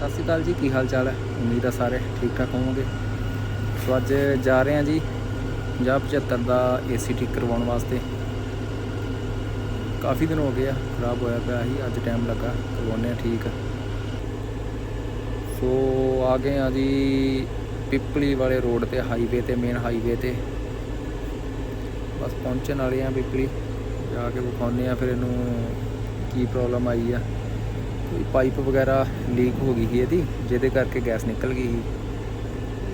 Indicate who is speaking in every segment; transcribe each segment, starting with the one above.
Speaker 1: ਸਤਿ ਸ਼੍ਰੀ ਅਕਾਲ ਜੀ, ਕੀ ਹਾਲ ਚਾਲ ਹੈ? ਉਮੀਦ ਹੈ ਸਾਰੇ ਠੀਕ ਠਾਕ ਹੋਵੋਗੇ। ਸੋ ਅੱਜ ਜਾ ਰਹੇ ਹਾਂ ਜੀ 5075 ਦਾ ਏਸੀ ਠੀਕ ਕਰਵਾਉਣ ਵਾਸਤੇ। ਕਾਫੀ ਦਿਨ ਹੋ ਗਏ ਆ, ਖਰਾਬ ਹੋਇਆ ਪਿਆ ਸੀ, ਅੱਜ ਟਾਈਮ ਲੱਗਾ ਕਰਵਾਉਣੇ ਆ ਠੀਕ। ਸੋ ਆ ਗਏ ਆ ਜੀ, ਪਿੱਪਲੀ ਵਾਲੇ ਰੋਡ ਤੇ ਹਾਈਵੇ ਤੇ ਮੇਨ ਹਾਈਵੇ ਤੇ। ਬਸ ਪਹੁੰਚਣ ਵਾਲੇ ਆ ਪਿੱਪਲੀ। ਜਾ ਕੇ ਵਿਖਾਉਂਦੇ ਆ ਫਿਰ ਇਹਨੂੰ ਕੀ ਪ੍ਰੋਬਲਮ ਆਈ ਆ। ਕੋਈ ਪਾਈਪ ਵਗੈਰਾ ਲੀਕ ਹੋ ਗਈ ਸੀ ਇਹਦੀ, ਜਿਹਦੇ ਕਰਕੇ ਗੈਸ ਨਿਕਲ ਗਈ ਸੀ।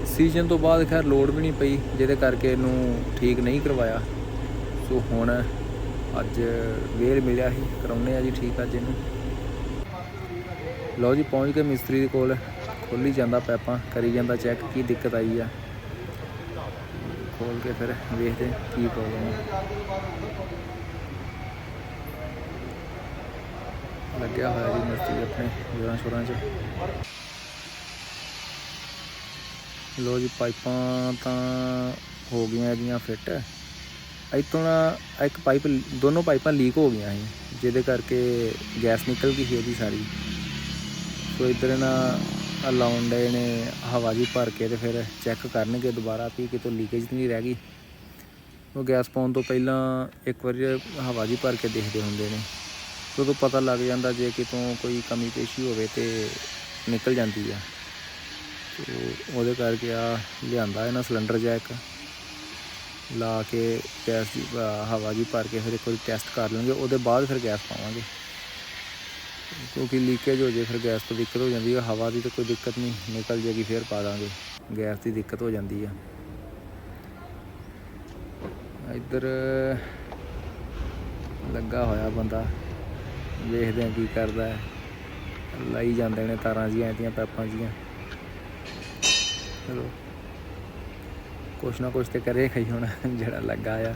Speaker 1: ਸੀਜ਼ਨ ਤੋਂ ਬਾਅਦ ਖੈਰ ਲੋਡ ਵੀ ਨਹੀਂ ਪਈ, ਜਿਹਦੇ ਕਰਕੇ ਇਹਨੂੰ ਠੀਕ ਨਹੀਂ ਕਰਵਾਇਆ। ਸੋ ਹੁਣ ਅੱਜ ਵੇਰ ਮਿਲਿਆ ਸੀ ਕਰਾਉਨੇ ਆ ਜੀ ਠੀਕ ਅੱਜ ਇਹਨੂੰ। ਲਓ ਜੀ, ਪਹੁੰਚ ਕੇ ਮਿਸਤਰੀ ਦੇ ਕੋਲ। ਖੋਲੀ ਜਾਂਦਾ ਪੈਪਾਂ, ਕਰੀ ਜਾਂਦਾ ਚੈੱਕ, ਕੀ ਦਿੱਕਤ ਆਈ ਆ। ਖੋਲ ਕੇ ਫਿਰ ਵੇਖਦੇ ਕੀ ਪ੍ਰੋਬਲਮ ਹੈ ਲੱਗਿਆ ਹੋਇਆ ਜੀ ਮਿਸਤਰੀ ਆਪਣੇ ਜੋਰਾਂ ਸ਼ੋਰਾਂ 'ਚ। ਲੋ ਜੀ ਪਾਈਪਾਂ ਤਾਂ ਹੋ ਗਈਆਂ ਇਹਦੀਆਂ ਫਿੱਟ। ਇੱਥੋਂ ਨਾ ਇੱਕ ਪਾਈਪ, ਦੋਨੋਂ ਪਾਈਪਾਂ ਲੀਕ ਹੋ ਗਈਆਂ ਸੀ, ਜਿਹਦੇ ਕਰਕੇ ਗੈਸ ਨਿਕਲ ਗਈ ਸੀ ਇਹਦੀ ਸਾਰੀ। ਸੋ ਇਧਰ ਨਾ ਲਾਉਣ ਡਏ ਨੇ, ਹਵਾ ਜੀ ਭਰ ਕੇ ਤੇ ਫਿਰ ਚੈੱਕ ਕਰਨਗੇ ਦੁਬਾਰਾ ਵੀ ਕਿਤੋਂ ਲੀਕੇਜ ਤਾਂ ਨਹੀਂ ਰਹਿ ਗਈ। ਉਹ ਗੈਸ ਪਾਉਣ ਤੋਂ ਪਹਿਲਾਂ ਇੱਕ ਵਾਰੀ ਹਵਾ ਜੀ ਭਰ ਕੇ ਦੇਖਦੇ ਹੁੰਦੇ ਨੇ। ਉਦੋਂ ਪਤਾ ਲੱਗ ਜਾਂਦਾ ਜੇ ਕਿਤੋਂ ਕੋਈ ਕਮੀ ਪੇਸ਼ੀ ਹੋਵੇ ਤੇ ਨਿਕਲ ਜਾਂਦੀ ਆ। ਤੇ ਉਹਦੇ ਕਰਕੇ ਆ ਲਿਆਂਦਾ ਇਹਨਾਂ ਸਿਲੰਡਰ ਜਿਹਾ ਇੱਕ ਲਾ ਕੇ ਗੈਸ ਦੀ, ਅਹ, ਹਵਾ ਜੀ ਭਰ ਕੇ ਫਿਰ ਇੱਕ ਵਾਰੀ ਟੈਸਟ ਕਰ ਲਾਂਗੇ ਉਹਦੇ ਬਾਅਦ ਫਿਰ ਗੈਸ ਪਾਵਾਂਗੇ। ਕਿਉਂਕਿ ਲੀਕੇਜ ਹੋ ਜੇ ਫਿਰ ਗੈਸ ਤੋਂ ਦਿੱਕਤ ਹੋ ਜਾਂਦੀ ਹੈ ਹਵਾ ਦੀ ਤਾਂ ਕੋਈ ਦਿੱਕਤ ਨਹੀਂ, ਨਿਕਲ ਜੇਗੀ ਫਿਰ ਪਾ ਦਾਂਗੇ। ਗੈਸ ਦੀ ਦਿੱਕਤ ਹੋ ਜਾਂਦੀ ਆ। ਇੱਧਰ ਲੱਗਾ ਹੋਇਆ ਬੰਦਾ। ਵੇਖਦੇ ਆ ਕੀ ਕਰਦਾ ਹੈ। ਲਾਈ ਜਾਂਦੇ ਨੇ ਤਾਰਾਂ ਜੀਆਂ, ਇਹਦੀਆਂ ਪੈਪਾਂ ਜੀਆਂ। ਚਲੋ, ਕੁਛ ਨਾ ਕੁਛ ਤੇ ਕਰੇ ਖਈ ਹੁਣ, ਜਿਹੜਾ ਲੱਗਾ ਆ।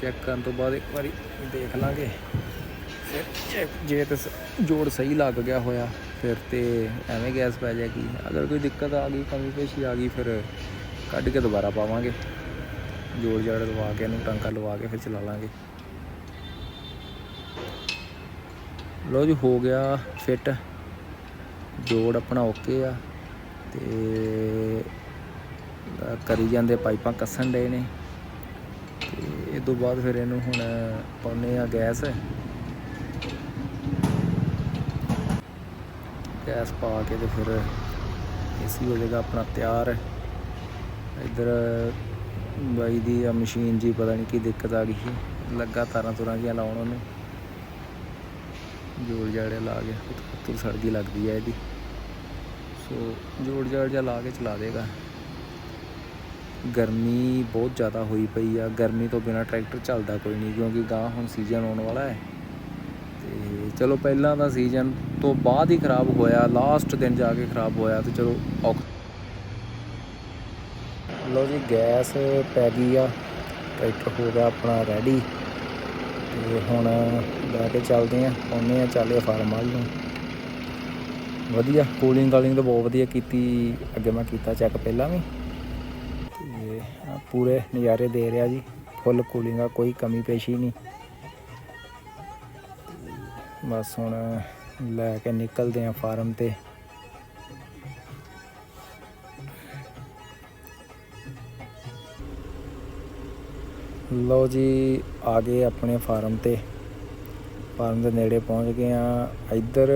Speaker 1: ਚੈੱਕ ਕਰਨ ਤੋਂ ਬਾਅਦ ਇੱਕ ਵਾਰੀ ਦੇਖ ਲਾਂਗੇ। ਫਿਰ ਜੇ ਤੇ ਜੋੜ ਸਹੀ ਲੱਗ ਗਿਆ ਹੋਇਆ, ਫਿਰ ਤੇ ਐਵੇਂ ਗੈਸ ਪੈ ਜਾਏਗੀ। ਅਗਰ ਕੋਈ ਦਿੱਕਤ ਆ ਗਈ, ਕਮੀ ਪੇਸ਼ੀ ਆ ਗਈ, ਫਿਰ ਕੱਢ ਕੇ ਦੁਬਾਰਾ ਪਾਵਾਂਗੇ। ਜੋੜ ਜਾੜ ਲਵਾ ਕੇ, ਇਹਨੂੰ ਟਾਂਕਾ ਲਵਾ ਕੇ ਫਿਰ ਚਲਾ ਲਾਂਗੇ। ਲੋ ਜੀ, ਹੋ ਗਿਆ ਫਿੱਟ ਜੋੜ ਆਪਣਾ ਓਕੇ ਆ ਤੇ ਕਰੀ ਜਾਂਦੇ ਪਾਈਪਾਂ ਕੱਸਣ ਡਏ ਨੇ। ਤੇ ਇਹ ਤੋਂ ਬਾਅਦ ਫਿਰ ਇਹਨੂੰ ਹੁਣ ਪਾਉਨੇ ਆ ਗੈਸ। ਗੈਸ ਪਾ ਕੇ ਤੇ ਫਿਰ ਏਸੀ ਹੋ ਜਾਏਗਾ ਆਪਣਾ ਤਿਆਰ। ਇੱਧਰ ਬਾਈ ਦੀ ਆ ਮਸ਼ੀਨ ਜੀ, ਪਤਾ ਨਹੀਂ ਕੀ ਦਿੱਕਤ ਆ ਗਈ ਸੀ। ਲੱਗਾ ਤਾਰਾਂ ਤੁਰਾਂ ਜਿਹੀਆਂ ਲਾਉਣ ਉਹਨੂੰ। ਜੋੜ ਜਾੜੇ ਲਾ ਕੇ ਤੁਰ ਸੜਦੀ ਲੱਗਦੀ ਹੈ ਇਹਦੀ। ਸੋ ਜੋੜ ਜਾੜ ਜਿਹਾ ਲਾ ਕੇ ਚਲਾ ਦੇਗਾ। ਗਰਮੀ ਬਹੁਤ ਜ਼ਿਆਦਾ ਹੋਈ ਪਈ ਆ। ਗਰਮੀ ਤੋਂ ਬਿਨਾ ਟਰੈਕਟਰ ਚੱਲਦਾ ਕੋਈ ਨਹੀਂ, ਕਿਉਂਕਿ ਗਾਂ ਹੁਣ ਸੀਜ਼ਨ ਆਉਣ ਵਾਲਾ ਹੈ। ਤੇ ਚਲੋ ਪਹਿਲਾਂ ਤਾਂ ਸੀਜ਼ਨ ਤੋਂ ਬਾਅਦ ਹੀ ਖਰਾਬ ਹੋਇਆ। ਲਾਸਟ ਦਿਨ ਜਾ ਕੇ ਖਰਾਬ ਹੋਇਆ ਤੇ ਚਲੋ ਔਖ ਲੋ ਜੀ, ਗੈਸ ਪੈ ਗਈ ਆ ਟਰੈਕਟਰ ਹੋ ਗਿਆ ਆਪਣਾ ਰੈਡੀ ਤੇ ਹੁਣ ਲੈ ਕੇ ਚੱਲਦੇ ਆ, ਆਉਂਦੇ ਆ ਚੱਲੇ ਫਾਰਮ ਵਾਲ ਨੂੰ। ਵਧੀਆ ਕੂਲਿੰਗ ਕਾਲਿੰਗ ਤਾਂ ਬਹੁਤ ਵਧੀਆ ਕੀਤੀ, ਅੱਗੇ ਮੈਂ ਕੀਤਾ ਚੈੱਕ ਪਹਿਲਾਂ ਵੀ। ਤੇ ਪੂਰੇ ਨਜ਼ਾਰੇ ਦੇ ਰਿਹਾ ਜੀ ਫੁੱਲ ਕੂਲਿੰਗ ਆ, ਕੋਈ ਕਮੀ ਪੇਸ਼ੀ ਨਹੀਂ। ਬਸ ਹੁਣ ਲੈ ਕੇ ਨਿਕਲਦੇ ਆ ਫਾਰਮ ਤੇ। ਲਓ ਜੀ, ਆ ਗਏ ਆਪਣੇ ਫਾਰਮ ਤੇ। ਫਾਰਮ ਦੇ ਨੇੜੇ ਪਹੁੰਚ ਗਏ ਆ ਇੱਧਰ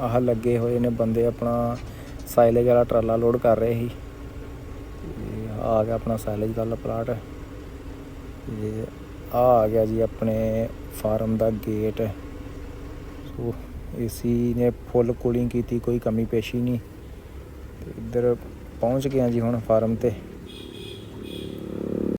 Speaker 1: ਆਹ ਲੱਗੇ ਹੋਏ ਨੇ ਬੰਦੇ ਆਪਣਾ ਸਾਈਲੇਜ ਵਾਲਾ ਟਰਾਲਾ ਲੋਡ ਕਰ ਰਹੇ ਸੀ। ਤੇ ਆ ਗਿਆ ਆਪਣਾ ਸਾਈਲੇਜ ਵਾਲਾ ਪਲਾਟ। ਤੇ ਆ ਆ ਗਿਆ ਜੀ ਆਪਣੇ ਫਾਰਮ ਦਾ ਗੇਟ ਸੋ ਏਸੀ ਨੇ ਫੁੱਲ ਕੂਲਿੰਗ ਕੀਤੀ, ਕੋਈ ਕਮੀ ਪੇਸ਼ੀ ਨਹੀਂ। ਤੇ ਇੱਧਰ ਪਹੁੰਚ ਗਏ ਆ ਜੀ ਹੁਣ ਫਾਰਮ ਤੇ।